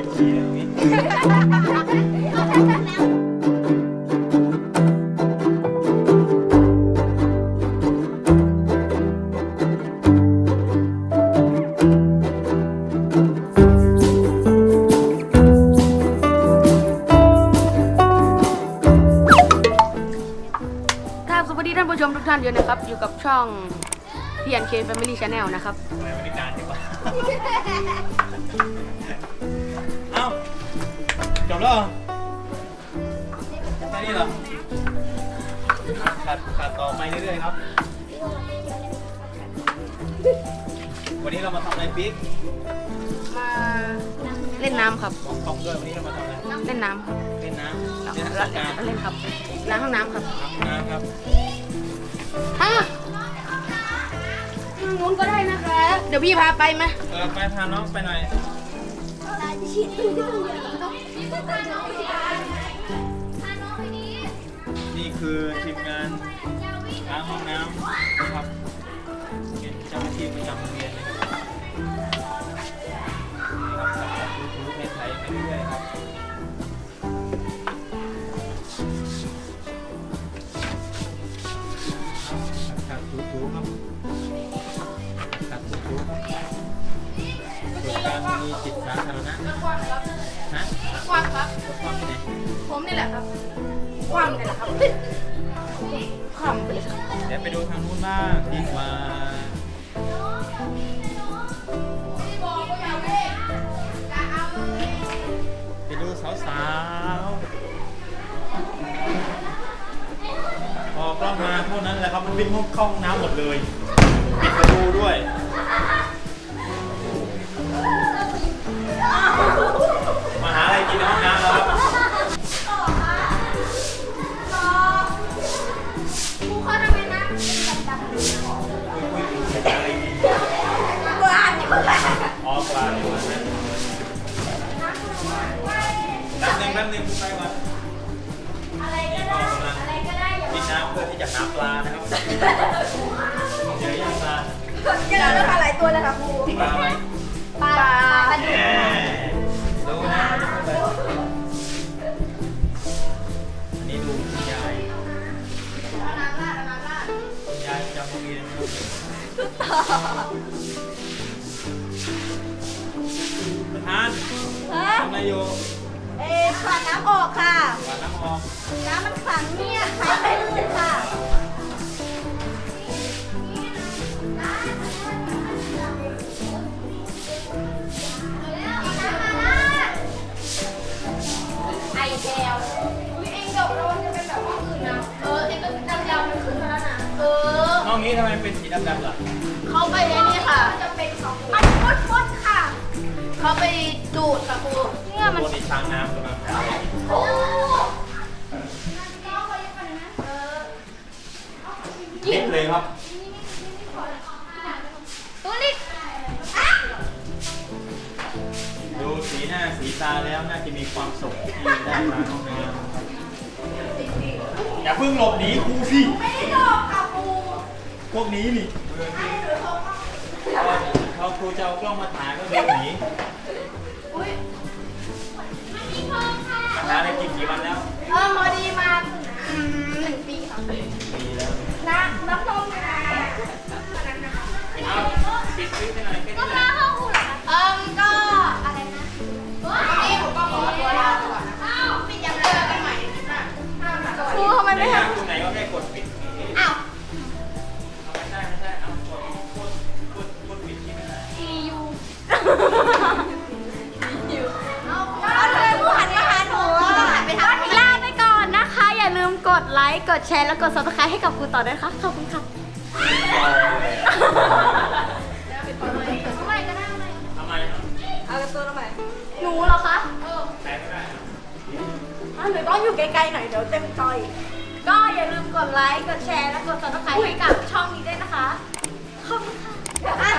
ครับสวัสดีท่านผู้ชมทุกท่านด้วยนะครับ อยู่กับช่อง PNK Family Channel นะครับไปบริการดีกว่า จบแล้วเหรอแค่นี้เหรอขาดขาดต่อไปเรื่อยๆครับ วันนี้เรามาทำอะไรปิ๊กมาเล่นน้ำครับบอกกล้องด้วยวันนี้เรามาทำอะไรเล่นน้ำครับเล่นน้ำแล้วเล่นแล้วน้ำการเล่นครับล้างห้องน้ำครับน้ำน้ำครับฮะทางนู้นก็ได้นะครับเดี๋ยวพี่พาไปไหมเออไปพาน้องไปหน่อย นี่คือทีมงานล้างห้องน้ำนะครับเป็นเจ้าหน้าที่ประจำโรงเรียนเลยครับนี่ครับสับสับดูดูไทยไปเรื่อยๆครับสับสับถูๆครับสับถูๆส่วนการมีจิตสาธารณะ ฮะกว้างครับ ความที่ไหนผมนี่แหละครับกว้างเลยนะครับคว่ำไปเลยครับเดี๋ยวไปดูทางนู้นบ้างดีกว่าไปดูสาวๆพอกล้องมาเท่านั้นแหละครับมันวิ่งเข้าห้องน้ำหมดเลย ปิดประตูด้วย ไปก่อนอะไรก็ได้ อะไรก็ได้อย่ากินน้ำเพื่อที่จะหาปลานะครับเจอยังปลาเจอแล้วค่ะหลายตัวเลยค่ะครูปลาไหมปลาปลาดุแหกมดูนะอันนี้ดูคุณยายคุณยายประจำโรงเรียนนะครับประธานฮะทำอะไรอยู่ เอ๊ะขันน้ำออกค่ะ วานน้ำออกน้ำมันขังเนี่ยใช้ไม่ได้ค่ะ ไอแก้วอุ๊ยเองเดี๋ยวเราจะเป็นแบบว่าอื่นนะ เออเองก็จำยาวมันขึ้นมาแล้วนะ เออห้องนี้ทำไมเป็นสีดำๆล่ะเขาไปไอ้นี่ค่ะ จะเป็นสองมันฟดฟดๆค่ะ เขาไปดูดค่ะครู เนี่ยมัน ตัวนี้ช้างน้ำกำลังโอ้เย็นเลยครับ ตัวนี้ดูสีหน้าสีตาแล้วน่าจะมีความสุขที่ได้มาห้องน้ำอย่าเพิ่งหลบหนีครูสิไม่ได้หลอกค่ะครูพวกนี้นี่พอครูจะเอากล้องมาถ่ายก็เดินหนีมี ก็มาห้องคุณเหรอคะเอิมก็อะไรนะนี่ผมก็ขอตัวลาก่อนนะอ้าวปิดยังเจอกันใหม่นะครูทำไมในไม่ห้าทำตรงไหนก็ได้กดปิดอ้าวเอาไม่ใช่ไม่ใช่เอากดกดกดกดปิดคลิปให้หน่อยมีอยู่เอาเอาเธอผู้หันมาหาหนูหันไปทางนี้ลาไปก่อนนะคะ อย่าลืมกดไลค์กดแชร์และกด subscribe ให้กับครูต่อด้วยนะคะขอบคุณค่ะ องอยู่ไกลๆหน่อยเดี๋ยวเต็มจอย ก็อย่าลืมกดไลค์ กดแชร์ และกด subscribe ให้กับช่องนี้ด้วยนะคะ ขอบคุณค่ะอะ